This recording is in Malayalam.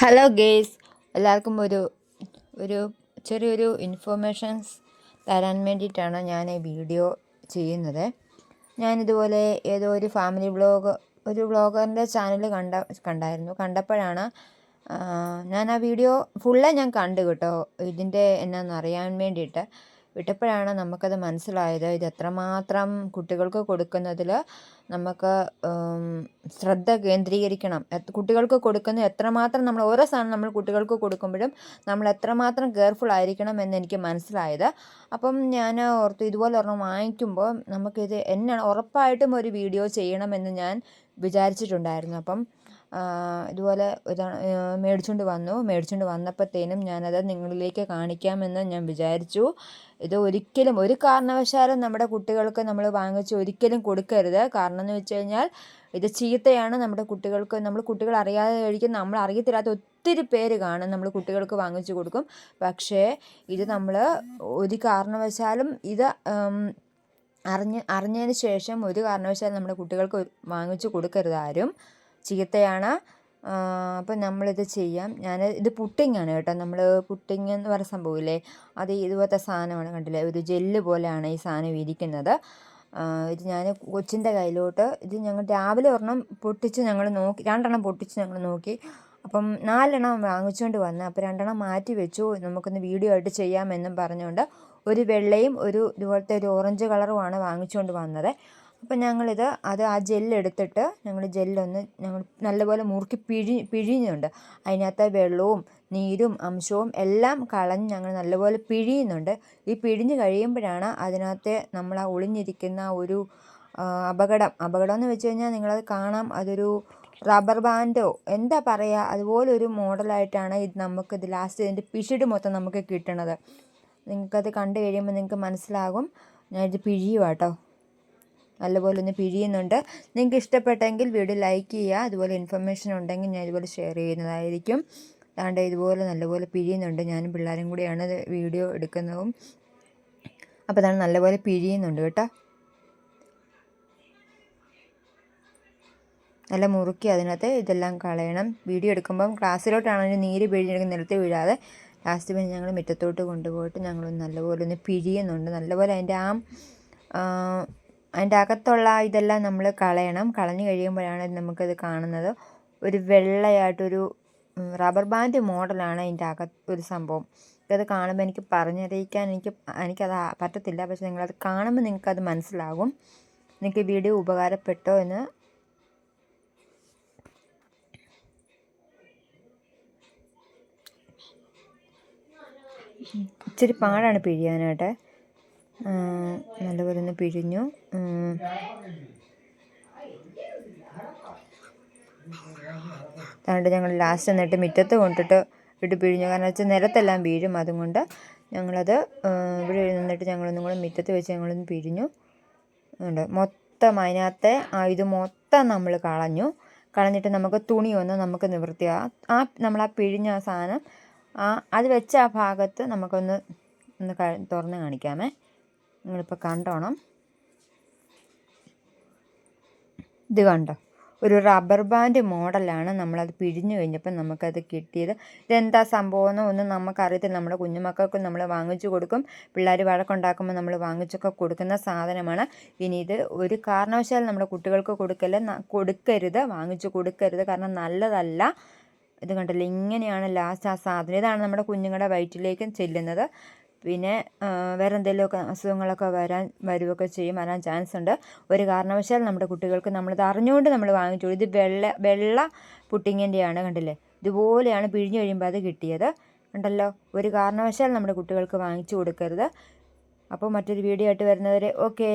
ഹലോ ഗേസ് എല്ലാവർക്കും ഒരു ഒരു ചെറിയൊരു ഇൻഫോർമേഷൻസ് തരാൻ വേണ്ടിയിട്ടാണ് ഞാൻ ഈ വീഡിയോ ചെയ്യുന്നത്. ഞാനിതുപോലെ ഏതോ ഒരു ഫാമിലി ബ്ലോഗ് ഒരു ബ്ലോഗറിന്റെ ചാനൽ കണ്ട കണ്ടായിരുന്നു. കണ്ടപ്പോഴാണ് ഞാൻ ആ വീഡിയോ ഫുള്ളേ ഞാൻ കണ്ടു കേട്ടോ. ഇതിന്റെ എന്നാന്ന് അറിയാൻ വേണ്ടിയിട്ട്. വിട്ടപ്പോഴാണ് നമുക്കത് മനസ്സിലായത്. ഇത് എത്രമാത്രം കുട്ടികൾക്ക് കൊടുക്കുന്നതിൽ നമുക്ക് ശ്രദ്ധ കേന്ദ്രീകരിക്കണം. കുട്ടികൾക്ക് കൊടുക്കുന്ന എത്രമാത്രം നമ്മൾ ഓരോ സാധനം നമ്മൾ കുട്ടികൾക്ക് കൊടുക്കുമ്പോഴും നമ്മൾ എത്രമാത്രം കെയർഫുൾ ആയിരിക്കണം എന്ന് എനിക്ക് മനസ്സിലായത്. അപ്പം ഞാൻ ഓർത്തു ഇതുപോലെ ഒരെണ്ണം വാങ്ങിക്കുമ്പോൾ നമുക്കിത് എന്നാണ് ഉറപ്പായിട്ടും ഒരു വീഡിയോ ചെയ്യണമെന്ന് ഞാൻ വിചാരിച്ചിട്ടുണ്ടായിരുന്നു. അപ്പം ഇതുപോലെ മേടിച്ചുകൊണ്ട് വന്നു. മേടിച്ചുകൊണ്ട് വന്നപ്പോഴത്തേനും ഞാനത് നിങ്ങളിലേക്ക് കാണിക്കാമെന്ന് ഞാൻ വിചാരിച്ചു. ഇത് ഒരിക്കലും ഒരു കാരണവശാലും നമ്മുടെ കുട്ടികൾക്ക് നമ്മൾ വാങ്ങിച്ച് ഒരിക്കലും കൊടുക്കരുത്. കാരണം എന്ന് വെച്ച് കഴിഞ്ഞാൽ ഇത് ചീത്തയാണ് നമ്മുടെ കുട്ടികൾക്ക്. നമ്മൾ കുട്ടികൾ അറിയാതെ കഴിക്കും നമ്മൾ അറിയത്തില്ലാത്ത ഒത്തിരി പേര് കാണും നമ്മൾ കുട്ടികൾക്ക് വാങ്ങിച്ചു കൊടുക്കും. പക്ഷേ ഇത് നമ്മൾ ഒരു കാരണവശാലും ഇത് അറിഞ്ഞ് അറിഞ്ഞതിന് ശേഷം ഒരു കാരണവശാലും നമ്മുടെ കുട്ടികൾക്ക് വാങ്ങിച്ചു കൊടുക്കരുത് ആരും. ചീത്തയാണ് അപ്പം നമ്മളിത് ചെയ്യാം. ഞാൻ ഇത് പുട്ടിങ്ങാണ് കേട്ടോ. നമ്മൾ പുട്ടിങ് എന്ന് പറയുന്ന സംഭവമില്ലേ? അത് ഇതുപോലത്തെ സാധനമാണ് കണ്ടില്ലേ? ഒരു ജെല്ല് പോലെയാണ് ഈ സാധനം ഇരിക്കുന്നത് ഇത് ഞാൻ കൊച്ചിന്റെ കയ്യിലോട്ട് ഇത് ഞങ്ങൾ രാവിലെ ഒരെണ്ണം പൊട്ടിച്ച് ഞങ്ങൾ നോക്കി രണ്ടെണ്ണം പൊട്ടിച്ച് ഞങ്ങൾ നോക്കി. അപ്പം നാലെണ്ണം വാങ്ങിച്ചുകൊണ്ട് വന്ന് അപ്പോൾ രണ്ടെണ്ണം മാറ്റി വെച്ചു. നമുക്കൊന്ന് വീഡിയോ ആയിട്ട് ചെയ്യാമെന്നും പറഞ്ഞുകൊണ്ട് ഒരു വെള്ളയും ഒരു ഇതുപോലത്തെ ഒരു ഓറഞ്ച് കളറുമാണ് വാങ്ങിച്ചുകൊണ്ട് വന്നത്. അപ്പം ഞങ്ങളിത് അത് ആ ജെല്ലെടുത്തിട്ട് ഞങ്ങൾ ജെല്ലൊന്ന് ഞങ്ങൾ നല്ലപോലെ മുറുക്കി പിഴി പിഴിയുന്നുണ്ട്. അതിനകത്തെ വെള്ളവും നീരും അംശവും എല്ലാം കളഞ്ഞ് ഞങ്ങൾ നല്ലപോലെ പിഴിയുന്നുണ്ട്. ഈ പിഴിഞ്ഞ് കഴിയുമ്പോഴാണ് അതിനകത്തെ നമ്മൾ ആ ഒളിഞ്ഞിരിക്കുന്ന ഒരു അപകടം അപകടം. എന്ന് വെച്ച് കഴിഞ്ഞാൽ നിങ്ങളത് കാണാം. അതൊരു റബ്ബർ ബാൻഡോ എന്താ പറയുക അതുപോലൊരു മോഡലായിട്ടാണ് ഇത് നമുക്ക് ഇത് ലാസ്റ്റ് ഇതിന്റെ പിഷിട് മൊത്തം നമുക്ക് കിട്ടണത്. നിങ്ങൾക്കത് കണ്ടു കഴിയുമ്പോൾ നിങ്ങൾക്ക് മനസ്സിലാകും. ഞാനിത് പിഴിയുവാട്ടോ. നല്ലപോലെ ഒന്ന് പിഴിയുന്നുണ്ട്. നിങ്ങൾക്ക് ഇഷ്ടപ്പെട്ടെങ്കിൽ വീഡിയോ ലൈക്ക് ചെയ്യുക. അതുപോലെ ഇൻഫർമേഷൻ ഉണ്ടെങ്കിൽ ഞാൻ ഇതുപോലെ ഷെയർ ചെയ്യുന്നതായിരിക്കും. അതുകൊണ്ട് ഇതുപോലെ നല്ലപോലെ പിഴിയുന്നുണ്ട്. ഞാനും പിള്ളേരും കൂടിയാണ് വീഡിയോ എടുക്കുന്നതും. അപ്പോൾ അതാണ് നല്ലപോലെ പിഴിയുന്നുണ്ട് കേട്ടോ. നല്ല മുറുക്കി അതിനകത്ത് ഇതെല്ലാം കളയണം. വീഡിയോ എടുക്കുമ്പം ക്ലാസ്സിലോട്ടാണെങ്കിൽ നീര് പിഴിഞ്ഞെടുക്കുന്ന നിലത്ത് വീഴാതെ ലാസ്റ്റ് പിന്നെ ഞങ്ങൾ മുറ്റത്തോട്ട് കൊണ്ടുപോയിട്ട് ഞങ്ങളൊന്ന് നല്ലപോലെ ഒന്ന് പിഴിയുന്നുണ്ട്. നല്ലപോലെ അതിന്റെ ആ, അതിന്റെ അകത്തുള്ള ഇതെല്ലാം നമ്മൾ കളയണം. കളഞ്ഞു കഴിയുമ്പോഴാണ് നമുക്കത് കാണുന്നത്. ഒരു വെള്ളയായിട്ടൊരു റബ്ബർ ബാൻഡ് മോഡലാണ് അതിന്റെ അകത്ത് ഒരു സംഭവം. അത് കാണുമ്പോൾ എനിക്ക് പറഞ്ഞറിയിക്കാൻ എനിക്ക് എനിക്കത് പറ്റത്തില്ല. പക്ഷെ നിങ്ങളത് കാണുമ്പോൾ നിങ്ങൾക്കത് മനസ്സിലാകും. നിങ്ങൾക്ക് വീഡിയോ ഉപകാരപ്പെട്ടോ എന്ന്. ഇച്ചിരി പാടാണ് പിഴിയാനായിട്ട്. നല്ലപോലെ ഒന്ന് പിഴിഞ്ഞു. അതുകൊണ്ട് ഞങ്ങൾ ലാസ്റ്റ് എന്നിട്ട് മുറ്റത്ത് കൊണ്ടിട്ട് ഇട്ട് പിഴിഞ്ഞു. കാരണം വെച്ചാൽ നിലത്തെല്ലാം വീഴും. അതുകൊണ്ട് ഞങ്ങളത് ഇവിടെ നിന്നിട്ട് ഞങ്ങളൊന്നും കൂടെ മുറ്റത്ത് വെച്ച് ഞങ്ങളൊന്ന് പിഴിഞ്ഞു. ഉണ്ട്. മൊത്തം അതിനകത്തെ ആ ഇത് മൊത്തം നമ്മൾ കളഞ്ഞു. കളഞ്ഞിട്ട് നമുക്ക് തുണി ഒന്ന് നമുക്ക് നിവൃത്തി ആ നമ്മൾ ആ പിഴിഞ്ഞ ആ സാധനം ആ അത് വെച്ച ആ ഭാഗത്ത് നമുക്കൊന്ന് ഒന്ന് തുറന്ന് കാണിക്കാമേ. നിങ്ങളിപ്പോൾ കണ്ടോണം. ഇത് കണ്ടോ? ഒരു റബ്ബർ ബാൻഡ് മോഡലാണ് നമ്മളത് പിഴിഞ്ഞു കഴിഞ്ഞപ്പോൾ നമുക്കത് കിട്ടിയത്. ഇതെന്താ സംഭവം എന്നോ ഒന്നും നമുക്കറിയത്തില്ല. നമ്മുടെ കുഞ്ഞുമക്കൾക്ക് നമ്മൾ വാങ്ങിച്ചു കൊടുക്കും. പിള്ളേർ വഴക്കുണ്ടാക്കുമ്പോൾ നമ്മൾ വാങ്ങിച്ചൊക്കെ കൊടുക്കുന്ന സാധനമാണ്. ഇനി ഇത് ഒരു കാരണവശാലും നമ്മുടെ കുട്ടികൾക്ക് കൊടുക്കല്ല കൊടുക്കരുത്. വാങ്ങിച്ചു കൊടുക്കരുത്. കാരണം നല്ലതല്ല. ഇത് കണ്ടല്ലോ? ഇങ്ങനെയാണ് ലാസ്റ്റ് ആ സാധനം. ഇതാണ് നമ്മുടെ കുഞ്ഞുങ്ങളുടെ വയറ്റിലേക്കും ചെല്ലുന്നത്. പിന്നെ വേറെ എന്തെങ്കിലുമൊക്കെ അസുഖങ്ങളൊക്കെ വരാൻ വരുവൊക്കെ ചെയ്യും വരാൻ ചാൻസ് ഉണ്ട് ഒരു കാരണവശാൽ നമ്മുടെ കുട്ടികൾക്ക് നമ്മളിത് അറിഞ്ഞുകൊണ്ട് നമ്മൾ വാങ്ങിച്ചു ഇത് വെള്ള വെള്ള പുട്ടിങ്ങിന്റെയാണ് കണ്ടില്ലേ? ഇതുപോലെയാണ് പിഴിഞ്ഞു കഴിയുമ്പോൾ അത് കിട്ടിയത്. ഉണ്ടല്ലോ? ഒരു കാരണവശാൽ നമ്മുടെ കുട്ടികൾക്ക് വാങ്ങിച്ചു കൊടുക്കരുത്. അപ്പോൾ മറ്റൊരു വീഡിയോ ആയിട്ട് വരുന്നവരെ ഓക്കേ.